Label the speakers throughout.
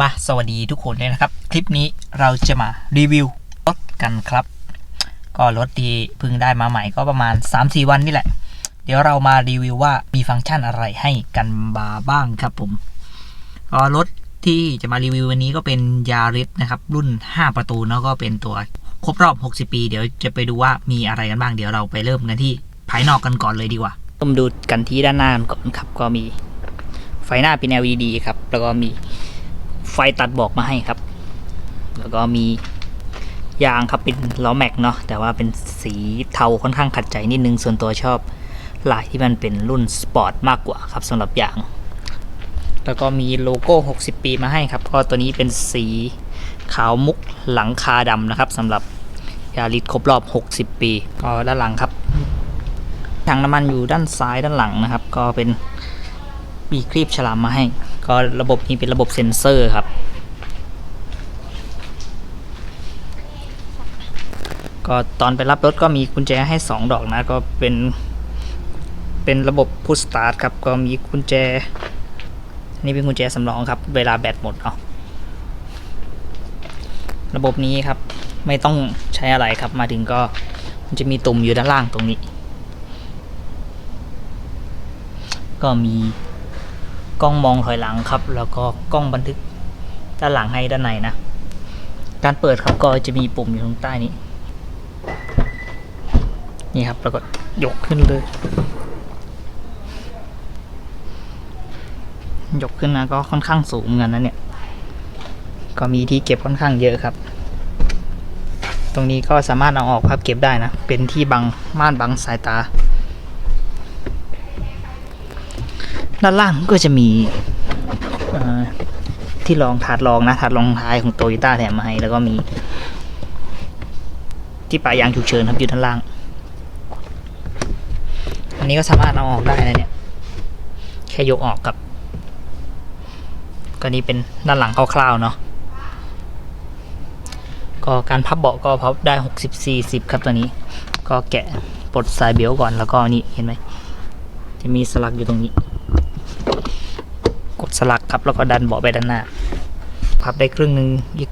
Speaker 1: มาสวัสดีทุกคนเลยนะครับ คลิปนี้เราจะมารีวิวรถกันครับ ก็รถที่เพิ่งได้มาใหม่ก็ประมาณ 3-4 วันนี่แหละ เดี๋ยวเรามารีวิวว่ามีฟังก์ชันอะไรให้กันบาบ้างครับผมก็รถที่จะมารีวิววันนี้ก็เป็นยาริสนะครับ รุ่น 5 ประตูเนาะก็เป็นตัวครบรอบ 60 ปี เดี๋ยวจะไปดูว่ามีอะไรกันบ้างเดี๋ยวเราไปเริ่มกันที่ภายนอกกันก่อนเลยดีกว่าเริ่มดูกันที่ด้านหน้าก่อนครับก็มีไฟหน้าเป็น LED ครับแล้วก็มี ไฟตัดบอกมาให้ครับ แล้วก็มียางครับเป็นล้อแม็กเนาะแต่ว่าเป็นสีเทาค่อนข้างขัดใจนิดนึงส่วนตัวชอบลายที่มันเป็นรุ่นสปอร์ตมากกว่าครับสำหรับยาง แล้วก็มีโลโก้ 60 ปีมาให้ครับก็ตัวนี้เป็นสีขาวมุกหลังคาดำนะครับสำหรับยาริสครบรอบ 60 ปี ก็ด้านหลังครับถังน้ำมันอยู่ด้านซ้ายด้านหลังนะครับ ก็เป็นมีครีบฉลามมาให้ ก็ระบบนี้เป็นระบบเซ็นเซอร์ครับ ก็ตอนไปรับรถก็มีกุญแจให้ 2 ดอกนะ ก็เป็นเป็นระบบพุชสตาร์ทครับ ก็มีกุญแจ นี่เป็นกุญแจสำรองครับ เวลาแบตหมดเนาะระบบนี้ครับไม่ต้องใช้อะไรครับมาถึงก็มันจะมีตุ่มอยู่ด้านล่างตรงนี้ ก็มี กล้องมองถอยหลังครับ แล้วก็กล้องบันทึกด้านหลังให้ด้านในนะ การเปิดครับก็จะมีปุ่มอยู่ตรงใต้นี้ นี่ครับแล้วก็ยกขึ้นเลย ยกขึ้นนะก็ค่อนข้างสูงเหมือนกันนะเนี่ย ก็มีที่เก็บค่อนข้างเยอะครับ ตรงนี้ก็สามารถเอาออกพับเก็บได้นะ เป็นที่บังม่านบังสายตา ด้านล่างก็จะมีที่รองถาดรองนะถาดรองท้ายของโตโยต้าแถมมาให้ แล้วก็มี ที่ปลายยางฉุกเฉินครับอยู่ด้านล่าง อันนี้ก็สามารถเอาออกได้นะเนี่ย แค่ยกออกกับ ก็นี่เป็นด้านหลังคร่าวๆเนาะก็การพับเบาะก็พับได้60 40ครับตัวนี้ ก็แกะปลดสายเบลต์ก่อนแล้วก็นี่เห็นไหมจะมีสลักอยู่ตรงนี้ กดสลักครับแล้วก็ดันเบาะไปด้านหน้า พับได้ครึ่งหนึ่งอีก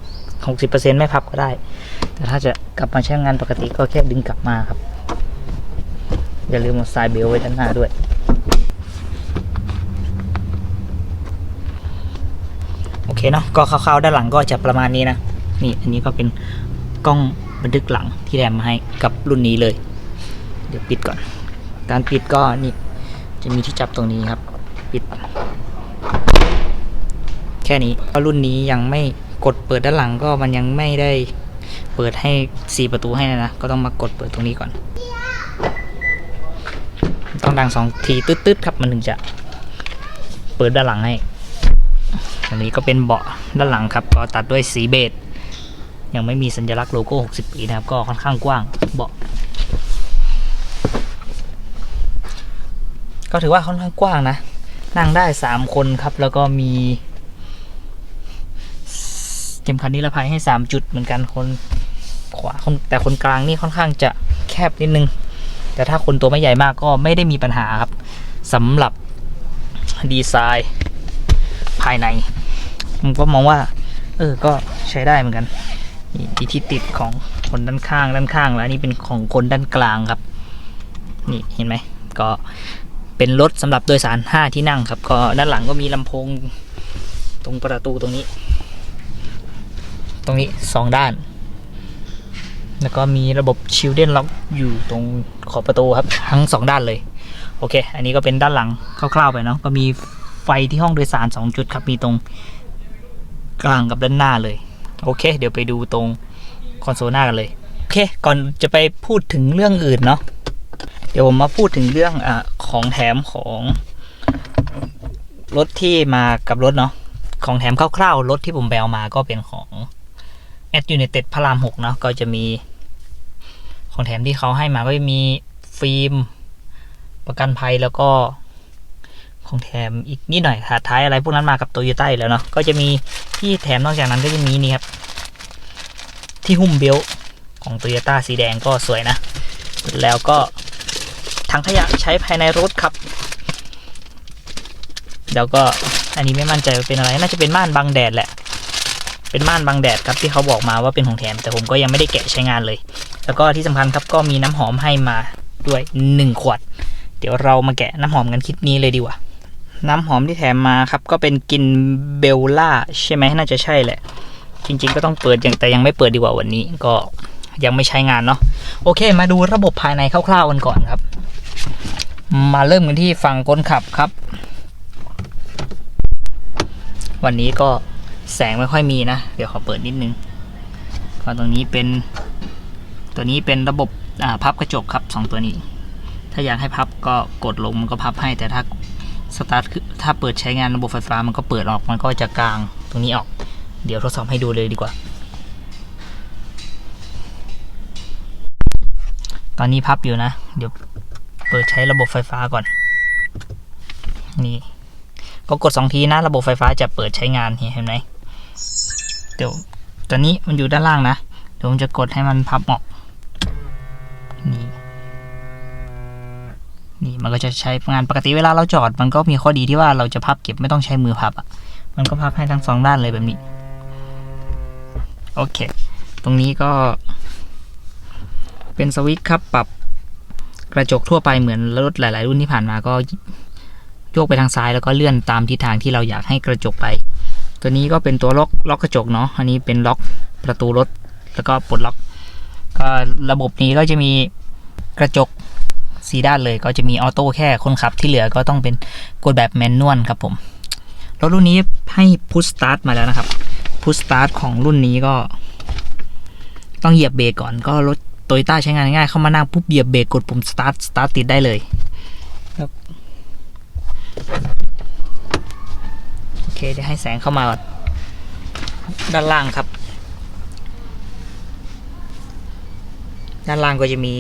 Speaker 1: 60%ไม่พับก็ได้ แต่ถ้าจะกลับมาใช้งานปกติก็แค่ดึงกลับมาครับ อย่าลืมเอาสายเบลต์ไว้ด้านหน้าด้วย โอเคเนาะก็คร่าวๆด้านหลังก็จะประมาณนี้นะ นี่อันนี้ก็เป็นกล้องบันทึกหลังที่แถมมาให้กับรุ่นนี้เลย เดี๋ยวปิดก่อน การปิดก็นี่จะมีที่จับตรงนี้ครับ ปิด ค่นี้เพราะรุ่นนี้ยังไม่กดเปิดด้านหลังก็มันยังไม่ได้เปิดให้สี่ประตูให้นะ ก็ต้องมากดเปิดตรงนี้ก่อน ต้องดังสองทีตืดๆครับมันถึงจะเปิดด้านหลังให้อันนี้ก็เป็นเบาะด้านหลังครับ ก็ตัดด้วยสีเบจยังไม่มีสัญลักษณ์โลโก้ 60 ปีนะครับ ก็ค่อนข้างกว้างเบาะก็ถือว่าค่อนข้างกว้างนะ นั่งได้ 3 คนครับ แล้วก็มี เข็มขัดนิรภัยให้ 3 จุดเหมือนกันคนขวาคนแต่คนกลางนี่ค่อนข้างจะแคบนิดนึง แต่ถ้าคนตัวไม่ใหญ่มากก็ไม่ได้มีปัญหาครับสำหรับดีไซน์ภายในผมก็มองว่า เออก็ใช้ได้เหมือนกันนี่ที่ติดของคนด้านข้างด้านข้างแล้วนี่เป็นของคนด้านกลางครับ นี่เห็นไหมก็เป็นรถสำหรับโดยสาร 5 ที่นั่งครับ ก็ด้านหลังก็มีลำโพงตรงประตูตรงนี้ ตรงนี้สองด้าน แล้วก็มีระบบชิลเดนล็อกอยู่ตรงขอบประตูครับ ทั้งสองด้านเลย โอเค อันนี้ก็เป็นด้านหลังคร่าวๆไปเนาะก็มีไฟที่ห้องโดยสาร2จุดครับ มีตรงกลางกับด้านหน้าเลย โอเค เดี๋ยวไปดูตรงคอนโซลหน้ากันเลย โอเค ก่อนจะไปพูดถึงเรื่องอื่นเนาะเดี๋ยวผมมาพูดถึงเรื่องอของแถมของรถที่มากับรถเนาะของแถมคร่าวๆรถที่ผมไปเอามาก็เป็นของ a d United พระราม6เนาะก็จะมีของแถมที่เขาให้มาก็จะมีฟิล์มประกันภัยแล้วก็ของแถมอีกนิดหน่อยถาดท้ายอะไรพวกนั้นมากับโตโยต้าแล้วเนาะก็จะมีที่แถมนอกจากนั้นก็จะมีนี่ครับ ที่หุ้มเบลของโตโยต้าสีแดงก็สวยนะ แล้วก็ถังขยะใช้ภายในรถครับ แล้วก็อันนี้ไม่มั่นใจเป็นอะไร น่าจะเป็นม่านบังแดดแหละ เป็นม่านบังแดดครับที่เขาบอกมาว่าเป็นของแถม แต่ผมก็ยังไม่ได้แกะใช้งานเลย แล้วก็ที่สำคัญครับก็มีน้ำหอมให้มาด้วยหนึ่งขวด เดี๋ยวเรามาแกะน้ำหอมกันคลิปนี้เลยดีกว่า น้ำหอมที่แถมมาครับก็เป็นกินเบลล่าใช่ไหมน่าจะใช่แหละ จริง ๆ ก็ต้องเปิดอย่างแต่ยังไม่เปิดดีกว่าวันนี้ ก็ยังไม่ใช้งานเนาะโอเค มาดูระบบภายในคร่าวๆกันก่อนครับ มาเริ่มกันที่ฝั่งคนขับครับ วันนี้ก็ แสงไม่ค่อยมีนะ เดี๋ยวขอเปิดนิดนึงก็ตรงนี้เป็น ตัวนี้เป็นระบบพับกระจกครับสองตัวนี้ ถ้าอยากให้พับก็กดลงมันก็พับให้ แต่ถ้าสตาร์ทถ้าเปิดใช้งานระบบไฟฟ้ามันก็เปิดออกมันก็จะกลางตรงนี้ออก เดี๋ยวทดสอบให้ดูเลยดีกว่า ตอนนี้พับอยู่นะ เดี๋ยวเปิดใช้ระบบไฟฟ้าก่อน นี่ก็กดสองทีนะ ระบบไฟฟ้าจะเปิดใช้งานเห็นไหม เดี๋ยวตอนนี้มันอยู่ด้านล่างนะ เดี๋ยวผมจะกดให้มันพับออกนี่นี่มันก็จะใช้งานปกติเวลาเราจอด มันก็มีข้อดีที่ว่าเราจะพับเก็บไม่ต้องใช้มือพับอะมันก็พับให้ทั้งสองด้านเลยแบบนี้ โอเค ตรงนี้ก็เป็นสวิตช์ครับปรับกระจกทั่วไปเหมือนรถหลาย ๆ รุ่นที่ผ่านมาก็โยกไปทางซ้ายแล้วก็เลื่อนตามทิศทางที่เราอยากให้กระจกไป ตัวนี้ก็เป็นตัวล็อกล็อกกระจกเนาะอันนี้เป็นล็อกประตูรถ แล้วก็ปลดล็อกก็ระบบนี้ก็จะมีกระจกสีด้านเลย ก็จะมีออโต้แค่คนขับที่เหลือก็ต้องเป็นกดแบบแมนนวลครับผมรถรุ่นนี้ให้พุชสตาร์ทมาแล้วนะครับพุชสตาร์ทของรุ่นนี้ก็ ต้องเหยียบเบรกก่อนก็รถโตโยต้าใช้งานง่ายเข้ามานั่งปุ๊บเหยียบเบรกกดปุ่มสตาร์ทสตาร์ทติดได้เลยครับ เคเดี๋ยวให้แสงเข้ามาก่อนด้านล่างครับ ด้านล่างก็จะมี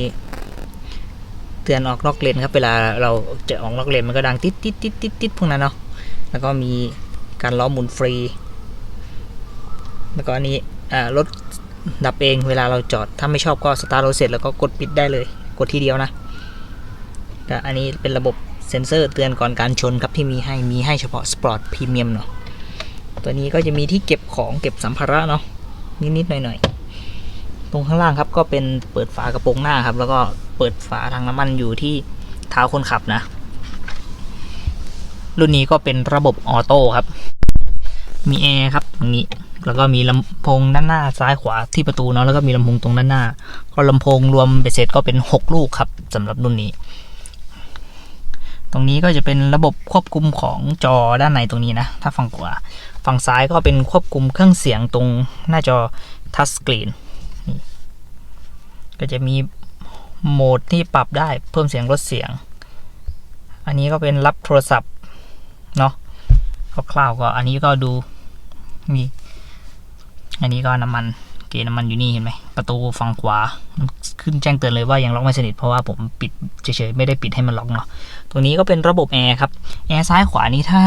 Speaker 1: เตือนออกนอกเลนครับ เวลาเราจะออกนอกเลนมันก็ดังติดติดติดติดติดพวกนั้นเนาะแล้วก็มีการล้อหมุนฟรี แล้วก็อันนี้รถดับเองเวลาเราจอด ถ้าไม่ชอบก็สตาร์ทรถเสร็จแล้วก็กดปิดได้เลย กดทีเดียวนะก็อันนี้เป็นระบบ เซ็นเซอร์เตือนก่อนการชนครับที่มีให้มีให้เฉพาะสปอร์ตพรีเมียมเนาะตัวนี้ก็จะมีที่เก็บของเก็บสัมภาระเนาะนิดๆหน่อยๆ ตรงข้างล่างครับก็เป็นเปิดฝากระโปรงหน้าครับ แล้วก็เปิดฝาทางน้ำมันอยู่ที่เท้าคนขับนะ รุ่นนี้ก็เป็นระบบออโต้ครับ มีแอร์ครับตรงนี้แล้วก็มีลำโพงด้านหน้าซ้ายขวาที่ประตูเนาะแล้วก็มีลำโพงตรงด้านหน้า ก็ลำโพงรวมเบสเสร็จก็เป็น 6 ลูกครับสำหรับรุ่นนี้ ตรงนี้ก็จะเป็นระบบควบคุมของจอด้านในตรงนี้นะ ถ้าฝั่งขวา ฝั่งซ้ายก็เป็นควบคุมเครื่องเสียงตรงหน้าจอทัชสกรีนก็จะมีโหมดที่ปรับได้เพิ่มเสียงลดเสียง อันนี้ก็เป็นรับโทรศัพท์ เนาะคร่าวๆก็อันนี้ก็ดูมีอันนี้ก็น้ำมัน เกณฑ์น้ำมันอยู่นี่เห็นไหมประตูฝั่งขวามันขึ้นแจ้งเตือนเลยว่ายังล็อกไม่สนิทเพราะว่าผมปิดเฉยๆไม่ได้ปิดให้มันล็อกเนาะตรงนี้ก็เป็นระบบแอร์ครับแอร์ซ้ายขวานี้ถ้า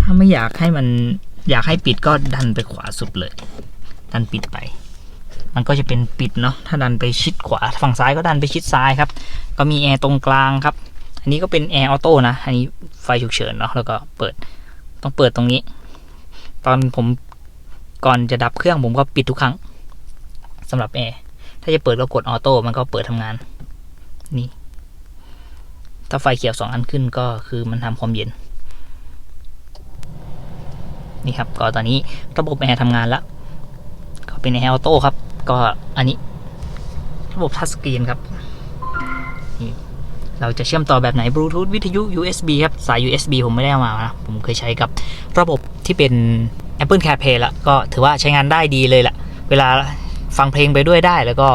Speaker 1: ถ้าไม่อยากให้มันอยากให้ปิดก็ดันไปขวาสุดเลย ดันปิดไป มันก็จะเป็นปิดเนาะถ้าดันไปชิดขวาฝั่งซ้ายก็ดันไปชิดซ้ายครับ ก็มีแอร์ตรงกลางครับ อันนี้ก็เป็นแอร์ออโต้นะอันนี้ไฟฉุกเฉินเนาะแล้วก็เปิดต้องเปิดตรงนี้ ตอนผม ก่อนจะดับเครื่องผมก็ปิดทุกครั้งสำหรับแอร์ถ้าจะเปิดก็กดออโต้มันก็เปิดทำงาน นี่ ถ้าไฟเขียวสองอันขึ้นก็คือมันทำความเย็น นี่ครับ ก็ตอนนี้ระบบแอร์ทำงานแล้วก็เป็นแอร์ออโต้ครับ ก็อันนี้ ระบบทัชสกรีนครับนี่เราจะเชื่อมต่อแบบไหนบลูทูธวิทยุ USB ครับ สาย USB ผมไม่ได้เอามานะ ผมเคยใช้กับระบบที่เป็น Apple CarPlay ละก็ถือว่าใช้งานได้ดีเลยละเวลาฟังเพลงไปด้วยได้ แล้วก็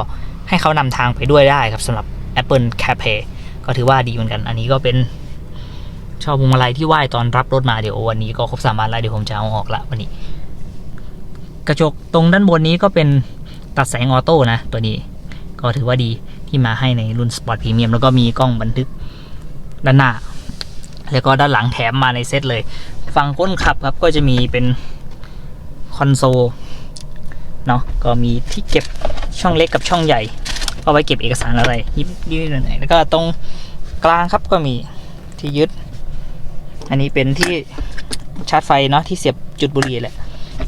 Speaker 1: ให้เขานำทางไปด้วยได้ครับสำหรับ Apple CarPlay ก็ถือว่าดีเหมือนกัน อันนี้ก็เป็นชอบวงมาลัยที่ไหว้ตอนรับรถมาเดี๋ยววันนี้ก็ครบสามวันแล้วเดี๋ยวผมจะเอาออกละวันนี้ กระจกตรงด้านบนนี้ก็เป็นตัดแสงออโต้นะ ตัวนี้ก็ถือว่าดีที่มาให้ในรุ่นสปอร์ตพรีเมียมแล้วก็มีกล้องบันทึกด้านหน้า แล้วก็ด้านหลังแถมมาในเซตเลย ฝั่งคนขับครับก็จะมีเป็น คอนโซลเนาะก็มีที่เก็บช่องเล็กกับช่องใหญ่ เอาไว้เก็บเอกสารอะไรยิบนิดหน่อยแล้วก็ตรงกลางครับก็มีที่ยึด อันนี้เป็นที่ชาร์จไฟเนาะที่เสียบจุดบุหรี่แหละ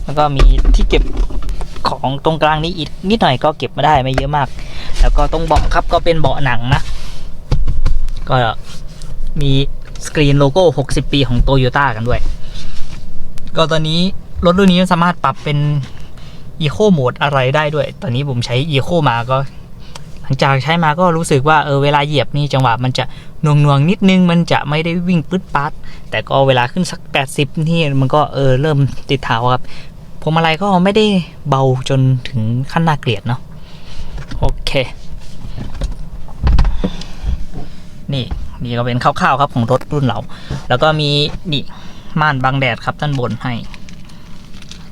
Speaker 1: แล้วก็มีที่เก็บของตรงกลางนี้อีกนิดหน่อยก็เก็บมาได้ไม่เยอะมาก แล้วก็ตรงเบาะครับก็เป็นเบาะหนังนะ ก็มีสกรีนโลโก้ 60 ปีของโตโยต้ากันด้วย ก็ตอนนี้ รถรุ่นนี้สามารถปรับเป็น Eco Mode อะไรได้ด้วย ตอนนี้ผมใช้ Eco มาก็ หลังจากใช้มาก็รู้สึกว่าเออเวลาเหยียบนี่จังหวะมันจะหน่วงหน่วงนิดนึงมันจะไม่ได้วิ่งปึ๊ดปัดแต่ก็เวลาขึ้นสัก 80 นี่มันก็เออเริ่มติดเท้าครับพวงมาลัยก็ไม่ได้เบาจนถึงขั้นน่าเกลียดเนาะโอเค นี่นี่ก็เป็นคร่าวๆครับของรถรุ่นเรา แล้วก็มีนี่ม่านบังแดดครับด้านบนให้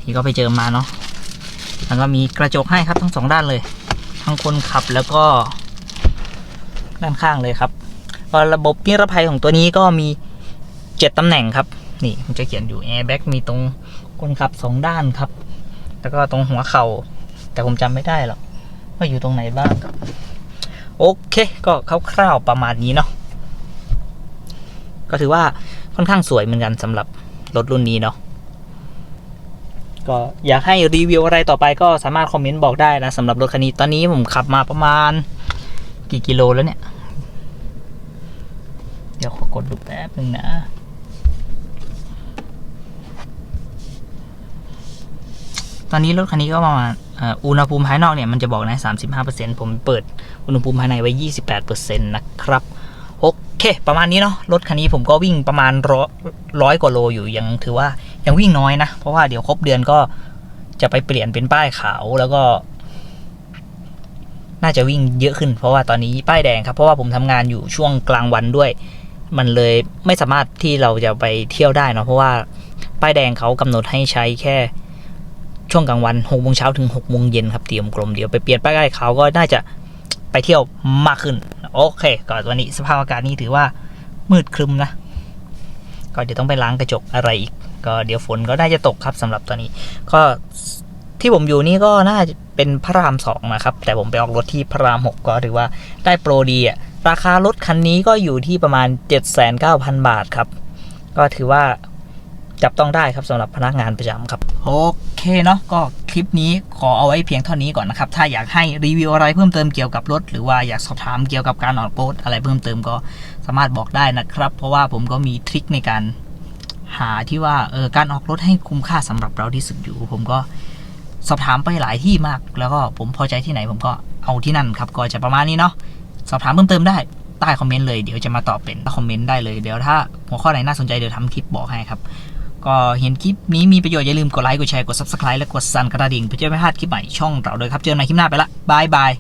Speaker 1: นี่ก็ไปเจอมาเนาะแล้วก็มีกระจกให้ครับทั้งสองด้านเลย ทั้งคนขับแล้วก็ด้านข้างเลยครับก็ระบบนิรภัยของตัวนี้ก็มีเจ็ดตำแหน่งครับ นี่มันจะเขียนอยู่แอร์แบ็กมีตรงคนขับสองด้านครับ แล้วก็ตรงหัวเขา่า แต่ผมจำไม่ได้หรอกว่าอยู่ตรงไหนบ้างครับโอเค ก็คร่าวๆประมาณนี้เนาะก็ถือว่าค่อนข้างสวยเหมือนกันสำหรับรถรุ่นนี้เนาะ ก็อยากให้รีวิวอะไรต่อไปก็สามารถคอมเมนต์บอกได้นะสำหรับรถคันนี้ตอนนี้ผมขับมาประมาณ กี่กิโลแล้วเนี่ย เดี๋ยวขอกดดูแป๊บนึงนะตอนนี้รถคันนี้ก็ประมาณอ่ออุณหภูมิภายนอกเนี่ยมันจะบอกนะ 35%ผมเปิดอุณหภูมิภายในไว้ 28%นะครับ โอเค ประมาณนี้เนาะ รถคันนี้ผมก็วิ่งประมาณร้อยร้อยกว่าโลอยู่ยังถือว่า ยังวิ่งน้อยนะ เพราะว่าเดี๋ยวครบเดือนก็จะไปเปลี่ยนเป็นป้ายขาวแล้วก็ น่าจะวิ่งเยอะขึ้น เพราะว่าตอนนี้ป้ายแดงครับเพราะว่าผมทำงานอยู่ช่วงกลางวันด้วย มันเลยไม่สามารถที่เราจะไปเที่ยวได้เนาะเพราะว่าป้ายแดงเขากำหนดให้ใช้แค่ช่วงกลางวันหกโมงเช้าถึงหกโมงเย็นครับเตรียมกลมเดี๋ยวไปเปลี่ยนป้ายขาวก็น่าจะไปเที่ยวมากขึ้น โอเคก่อนวันนี้สภาพอากาศนี่ถือว่ามืดครึมนะก็เดี๋ยวต้องไปล้างกระจกอะไรอีก ก็เดี๋ยวฝนก็น่าจะตกครับสำหรับตอนนี้ ก็ที่ผมอยู่นี่ก็น่าจะเป็นพระรามสองนะครับ แต่ผมไปออกรถที่พระรามหกก็ถือว่าได้โปรดีอะราคารถคันนี้ก็อยู่ที่ประมาณ 79,000 บาทครับ ก็ถือว่าจับต้องได้ครับสำหรับพนักงานประจำครับ โอเคเนาะก็คลิปนี้ขอเอาไว้เพียงเท่านี้ก่อนนะครับ ถ้าอยากให้รีวิวอะไรเพิ่มเติมเกี่ยวกับรถ หรือว่าอยากสอบถามเกี่ยวกับการออกโปสอะไรเพิ่มเติมก็สามารถบอกได้นะครับ เพราะว่าผมก็มีทริคในการ หาที่ว่าเออการออกรถให้คุ้มค่าสำหรับเราที่สุดอยู่ ผมก็สอบถามไปหลายที่มาก แล้วก็ผมพอใจที่ไหน ผมก็เอาที่นั่นครับ ก็จะประมาณนี้เนาะสอบถามเพิ่มเติมได้ใต้คอมเมนต์เลยเดี๋ยวจะมาตอบเป็นคอมเมนต์ได้เลยเดี๋ยวถ้าหัวข้อไหนน่าสนใจเดี๋ยวทำคลิปบอกให้ครับ ก็เห็นคลิปนี้มีประโยชน์อย่าลืมกดไลค์กดแชร์กด subscribe และกดสั่นกระดิ่งเพื่อจะไม่พลาดคลิปใหม่ช่องเราเลยครับ เจอกันใหม่คลิปหน้าไปละบายบาย